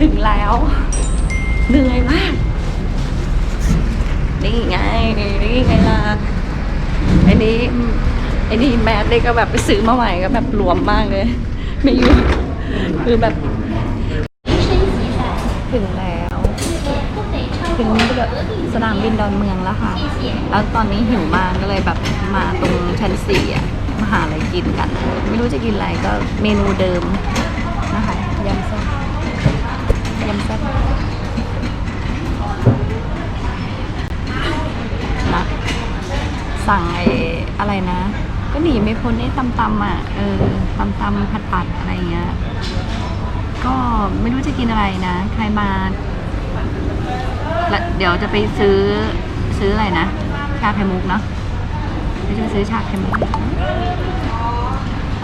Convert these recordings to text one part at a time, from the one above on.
ถึงแล้ว เหนื่อยมาก นี่ไง นี่ไงล่ะไอ้นี้ไอ้นี่แมสเลยก็แบบไปซื้อมาใหม่ก็แบบรวมมากเลย ไม่อยู่คือแบบ ถึงแล้ว ถึงสนามบินดอนเมืองแล้วค่ะ แล้วตอนนี้หิวมากก็เลยแบบมาตรงชั้นสี่อะมาหาอะไรกินกัน ไม่รู้จะกินอะไรก็เมนูเดิมนะคะยำแซ่ บยำแซ่บนะสั่งไอ้อะไรนะ ก็หนีไม่พ้นไอ้ตำตำอะ เออตำตำผัดผัดอะไรเงี้ย ก็ไม่รู้จะกินอะไรนะ ใครมาล้วเดี๋ยวจะไปซื้อซื้ออะไรนะ ชาไข่มุกเนาะจะไปซื้อชาไข่มุก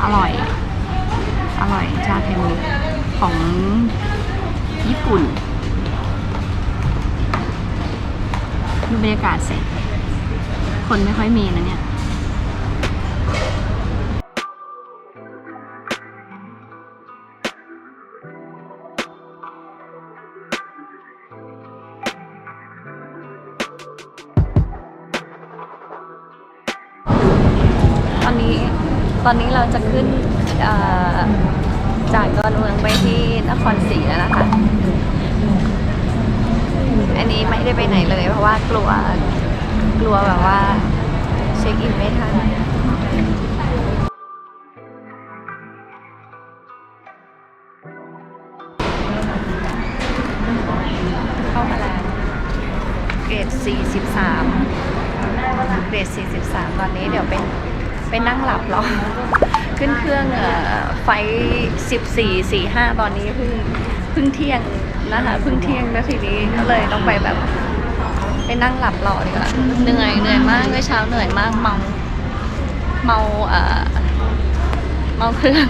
อร่อย อร่อยชาไข่มุกของ ญี่ปุ่นดูบรรยากาศสิคนไม่ค่อยมีนะเนี่ยตอนนี้ตอนนี้เราจะขึ้นจากดอนเมืองไปที่นครศรีแล้วนะคะ อันนี้ไม่ได้ไปไหนเลย เพราะว่ากลัวกลัวแบบว่าเช็คอินไม่ทันเข้ามาแล้วเกรด 43 เกรด 43 ตอนนี้เดี๋ยวเป็นไปนั่งหลับรอ ขึ้นเครื่องไฟ 14 45 ตอนนี้เพิ่งเพิ่งเที่ยง นะคะเพิ่งเที่ยงแล้วทีนี้ก็เลยต้องไปแบบไปนั่งหลับรอดีกว่าเหนื่อยเหนื่อยมากเมื่อเช้าเหนื่อยมากเมาเมาเอ่อเมาเครื่อง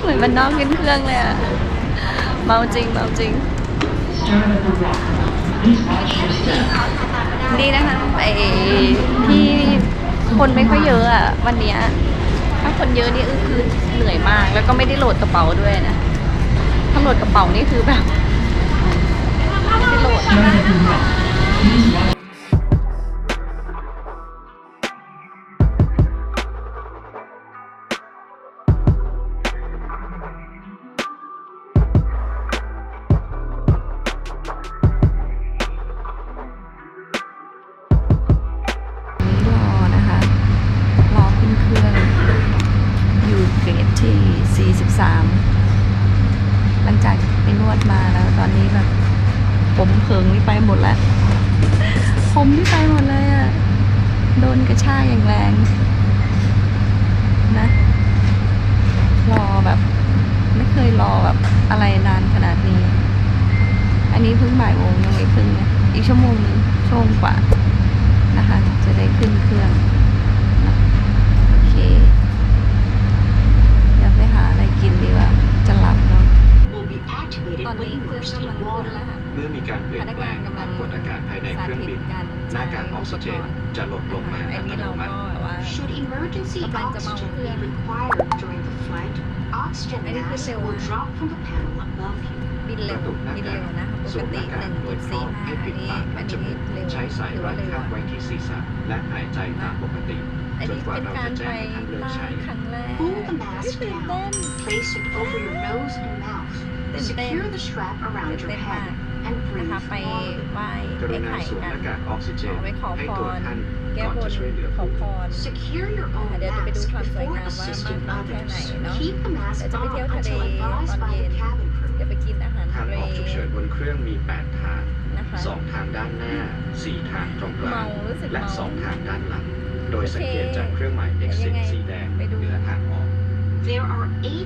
เหมือนมันนอกขึ้นเครื่องเลยอะเมาจริงเมาจริงนี่นะคะไอ้ที่คนไม่ค่อยเยอะอะวันเนี้ยถ้าคนเยอะนี่คือเหนื่อยมาก แล้วก็ไม่ได้โหลดกระเป๋าด้วยนะ ถ้าโหลดกระเป๋านี่คือแบบไม่ได้โหลดรอนะคะรอขึ้นเครื่องอยู่เกรดที่43 งจากไปนวดมาแล้ว ตอนนี้แบบ ผมเพิงนี่ไปหมดแล้วผมนี่ไปหมดเลยอะโดนกระชากอย่างแรง นะ รอแบบ ไม่เคยรอแบบอะไรนานขนาดนี้ อันนี้เพิ่งบ่ายโมงยังไม่ครึ่งนะอีกชั่วโมงนึงชั่วโมงกว่านะคะ จะได้ขึ้นเครื่องนะโอเค เดี๋ยวไปหาอะไรกินดีกว่า จะหลับแล้ว ตอนนี้คือน้ำลัง in ขึ้นแล้วค่ะเมื่อมีการเปลี่ยนแปลงทางกฎอากาศภายในเครื่องบินหน้ากากออกซิเจนจะลดลงมาอัตโนมัติ Should emergency oxygen be required during the flight, oxygen mask will drop from the panel above you. บินเร็วบินเร็วนะปกติน้ากาหนึ่งสี่ห้าให้อันปิดนี้ปากอันและนี้จมูกเร็วใช้สายรัว่าดข้างไว้ที่ศีรษะและหายใจตามปกติอันจนนี้กว่าเป็นเราการจะแจ้ไปงให้ท่านเลิกใช้ครั้งแรก Pull the mask ตื่น down. เต้น Place it over your nose and mouth. ตื่นเต้น Secure the strap around ตื่น your เต้นมาก head and นะ breathe คะไป normally. ไหว้กรุไอ้ณาไข่สวมกัหนน้ากากออกซิเจนไปขอให้พตัวรท่านแก้ก่อนบจะนช่วยเหลือขอผู้พอื่นร Secure your own เดี๋ยวจะไปดู mask ความสวย before งามว่า assisting มากน้อยแค่ others. ไหนเนาะ Keep the mask เดี๋ยวจะไป on เที่ยวทะเล until advised ตอน by เย็ the น cabin crew. เดี๋ยวไปกินอาหารทาทะงเลออกฉุกเฉินบนเครื่องมี8ทางนะคะ2ทางด้านหน้า4ทางตรงกลาเมางรู้สึกและเมา2ทางด้านหลัง โดยสังเกตโอเคจากเครื่องหมาย exit ยังไงสีแดงไปดูเหนือทางออก There are eight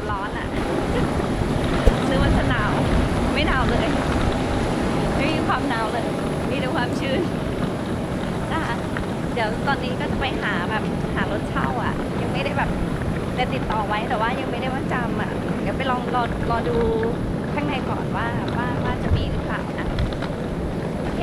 ันร้อนอะนึอว่าจะหนาว ไม่หนาวเลย ไม่มีความหนาวเลย มีแต่ความชื้นนะคะเดี๋ยวตอนนี้ก็จะไปหาแบบหารถเช่าอะ ยังไม่ได้แบบได้ติดต่อไว้แต่ว่ายังไม่ได้ว่าจำอะ เดี๋ยวไปลองรอรอดูข้างในก่อนว่าว่าว่าจะมีหรือเปล่านะ โอเค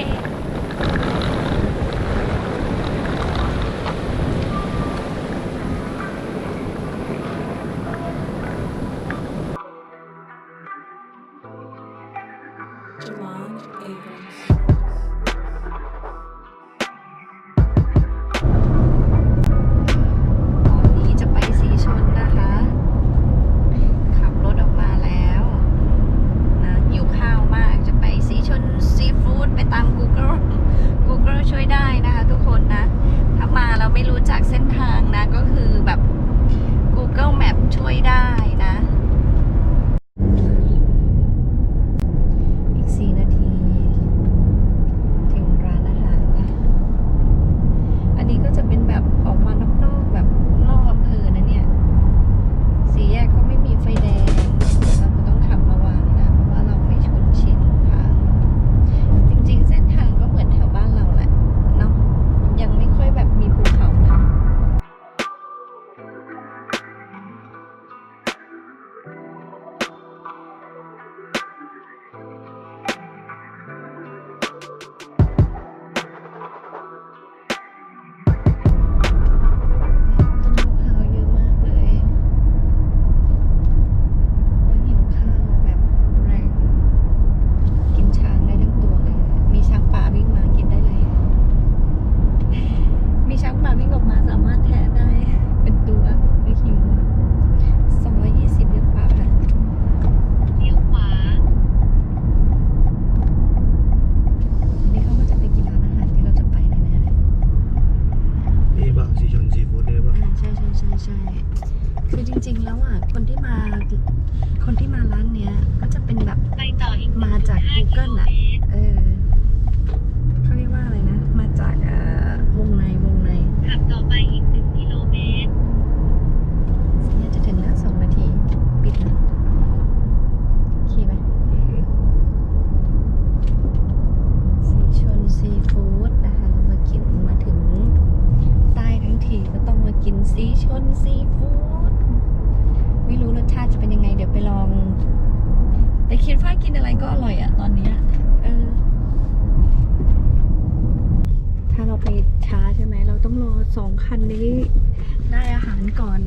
วิ่งออกมาสา Bye. ไปช้าใช่ไหม เราต้องรอสองคันนี้ได้อาหารก่อน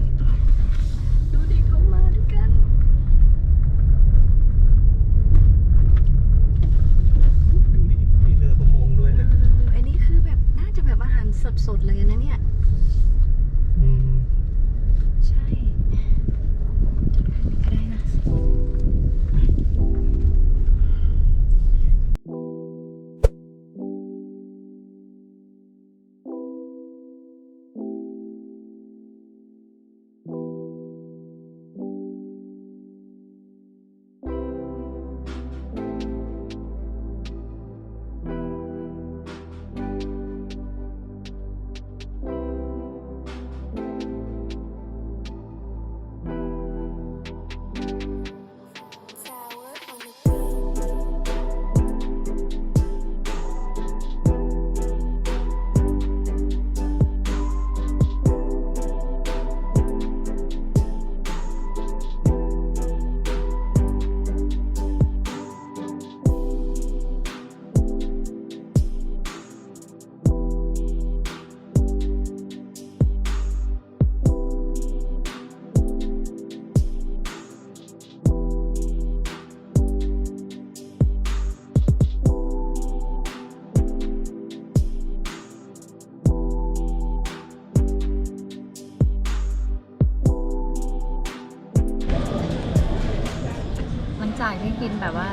แบบว่า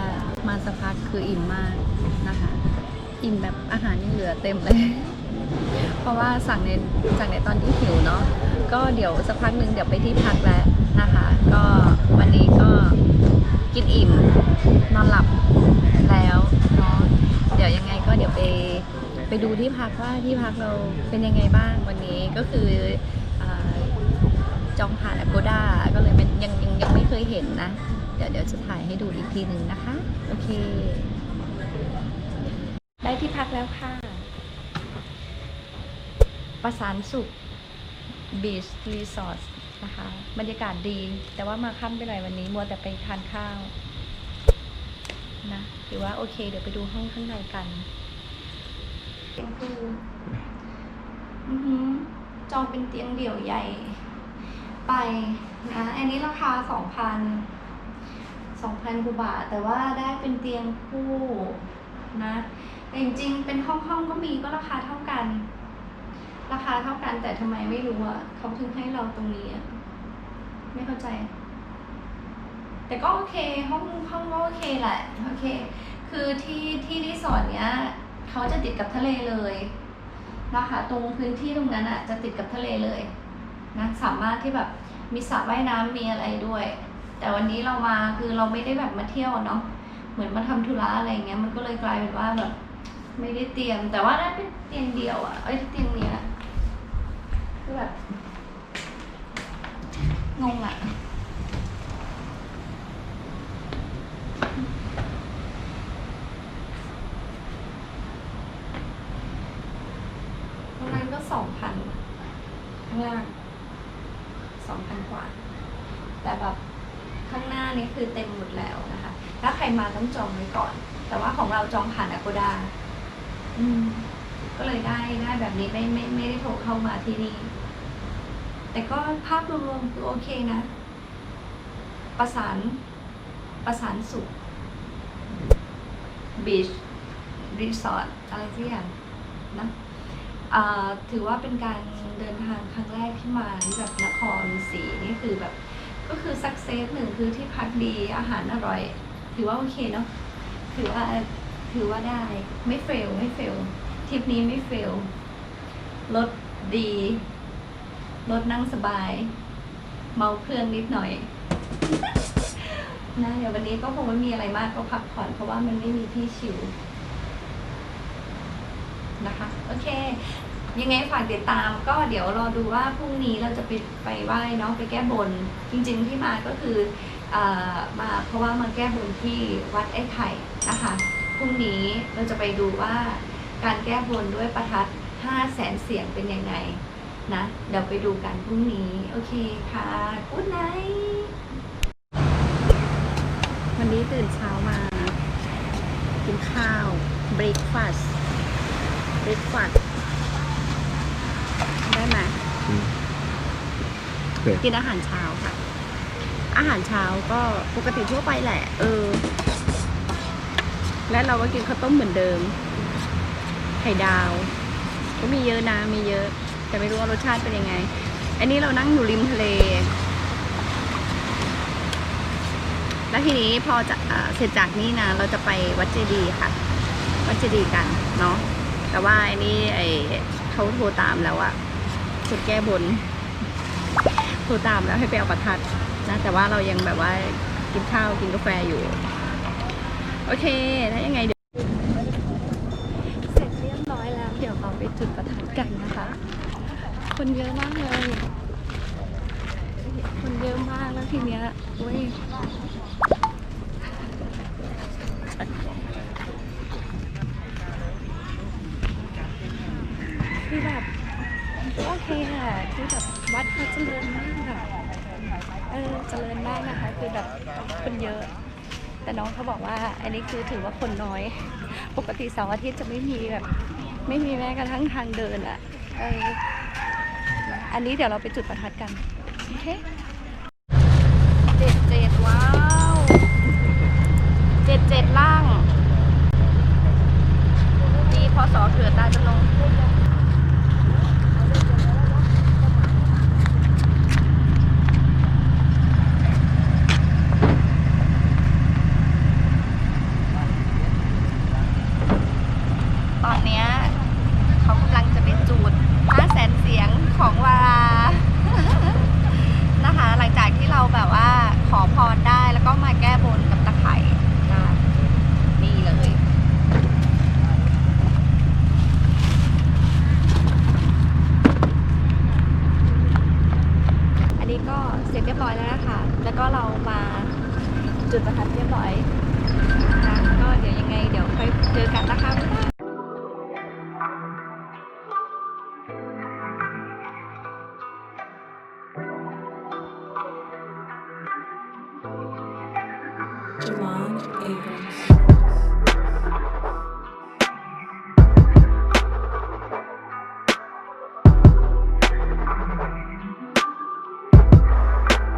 มาสักพักคืออิ่มมากนะคะ อิ่มแบบอาหารยังเหลือเต็มเลย เพราะว่าสั่งในสั่งในตอนที่หิวเนาะก็เดี๋ยวสักพักหนึ่งเดี๋ยวไปที่พักแล้วนะคะ ก็วันนี้ก็กินอิ่มนอนหลับแล้วเนาะเดี๋ยวยังไงก็เดี๋ยวไปไปดูที่พักว่าที่พักเราเป็นยังไงบ้างวันนี้ก็คือจองผ่าน Agoda ก็เลยยังยังยังไม่เคยเห็นนะ เดี๋ยวเดี๋ยวจะถ่ายให้ดูอีกทีหนึ่งนะคะ โอเค ได้ที่พักแล้วค่ะ ประสานสุขบีชรีสอร์ทนะคะ บรรยากาศดี แต่ว่ามาค่ำไปหน่อยวันนี้มัวแต่ไปทานข้าวนะถือว่าโอเค เดี๋ยวไปดูห้องข้างในกันเตียงคู่จองเป็นเตียงเดี่ยวใหญ่ ไปนะ อันนี้ราคาสองพัน สองพันกว่าบาท แต่ว่าได้เป็นเตียงคู่นะแต่จริงๆ เป็นห้องห้องๆก็มีก็ราคาเท่ากัน ราคาเท่ากันแต่ทำไมไม่รู้อะเขาถึงให้เราตรงนี้อะไม่เข้าใจ แต่ก็โอเคห้องห้องก็โอเคแหละโอเค คือที่ที่รีสอร์ทเนี้ยเขาจะติดกับทะเลเลยนะคะตรงพื้นที่ตรงนั้นอะจะติดกับทะเลเลยนะสามารถที่แบบมีสระว่ายน้ำมีอะไรด้วย แต่วันนี้เรามาคือเราไม่ได้แบบมาเที่ยวเนาะเหมือนมาทำธุระอะไรเงี้ยมันก็เลยกลายเป็นว่าแบบไม่ได้เตรียม แต่ว่าได้เป็นเตียงเดียวอะเอ้ยเตียงเนี้ยคือแบบงงอะ ตรงนั้นก็สองพันข้างล่างสองพันกว่า แต่แบบข้างหน้านี่คือเต็มหมดแล้วนะคะ ถ้าใครมาต้องจองไว้ก่อน แต่ว่าของเราจองผ่านอ g ก d a อืม ก็เลยได้ ไม่ไม่ไม่ได้โทรเข้ามาที่นี่ แต่ก็ภาพรวมๆคือโอเคนะ ประสานประสานสุขบีชรีสอร์ทอะไรสักอย่างนะถือว่าเป็นการเดินทางครั้งแรกที่มาที่แบบนครศรีนี่คือแบบก็คือสักเซสหนึ่งคือที่พักดีอาหารอร่อย ถือว่าโอเคเนาะถือว่าถือว่าได้ไม่เฟลไม่เฟลทริปนี้ไม่เฟล รถดี รถนั่งสบาย เมาเครื่องนิดหน่อยนะเดี๋ยววันนี้ก็คงไม่มีอะไรมากก็พักผ่อนเพราะว่ามันไม่มีที่ชิวนะคะ โอเค ยังไงฝากติดตามก็เดี๋ยวรอดูว่าพรุ่งนี้เราจะไปไปไหว้เนาะไปแก้บน จริง ๆ ที่มาก็คืออมาเพราะว่ามาแก้บนที่วัดไอ้ไข่นะคะพรุ่งนี้เราจะไปดูว่าการแก้บนด้วยประทัด 5แสนเสียงเป็นยังไงนะเดี๋ยวไปดูกันพรุ่งนี้ โอเคค่ะกุ๊ดไนวันนี้ตื่นเช้ามา กินข้าว breakfast breakfast ได้ไหมโอเคกินอาหารเช้าค่ะ อาหารเช้าก็ปกติทั่วไปแหละ เออ และเราก็กินข้าวต้มเหมือนเดิม ไข่ดาว ก็มีเยอะนะมีเยอะ แต่ไม่รู้ว่ารสชาติเป็นยังไง อันนี้เรานั่งอยู่ริมทะเล แล้วทีนี้พอจะเสร็จจากนี้นะเราจะไปวัดเจดีย์ค่ะ วัดเจดีย์กันเนาะแต่ว่าไอ้นี่ไอเขาโทรตามแล้วอะสุดแก้บนโทรตามแล้วให้ไปเอาประทัดนะแต่ว่าเรายังแบบว่ากินข้าวกินกาแฟอยู่ โอเคถ้ายังไงเดี๋ยวเสร็จเรียบร้อยแล้ว เดี๋ยวเราไปจุดประทัดกันนะคะ คนเยอะมากเลย คนเยอะมากแล้วทีเนี้ยเว้ยคือแบบโอเคค่ะคือแบบวัดเขาเจริญมากค่ะเออเจริญมากนะคะ คือแบบคนเยอะ แต่น้องเขาบอกว่า อันนี้คือถือว่าคนน้อย ปกติเสาร์อาทิตย์จะไม่มีแบบ ไม่มีแม้กระทั่งทางเดินอะเออ อันนี้เดี๋ยวเราไปจุดประทัดกันโอเคเจ็ดเจ็ดว้าวเจ็ดเจ็ดล่าง ดีพอสอเกิดตาจำลอง ตอนเนี้ยเขากำลังจะเป็นจูด5แสนเสียงของวารา นะคะ หลังจากที่เราแบบว่าขอพรได้แล้วก็มาแก้บนกับตะไคร่นะคะนี่เลย อันนี้ก็เสร็จเรียบร้อยแล้วนะคะ แล้วก็เรามา จุดประทัดเรียบร้อยนะคะก็เดี๋ยวยังไงเดี๋ยวค่อยเจอกันนะคะ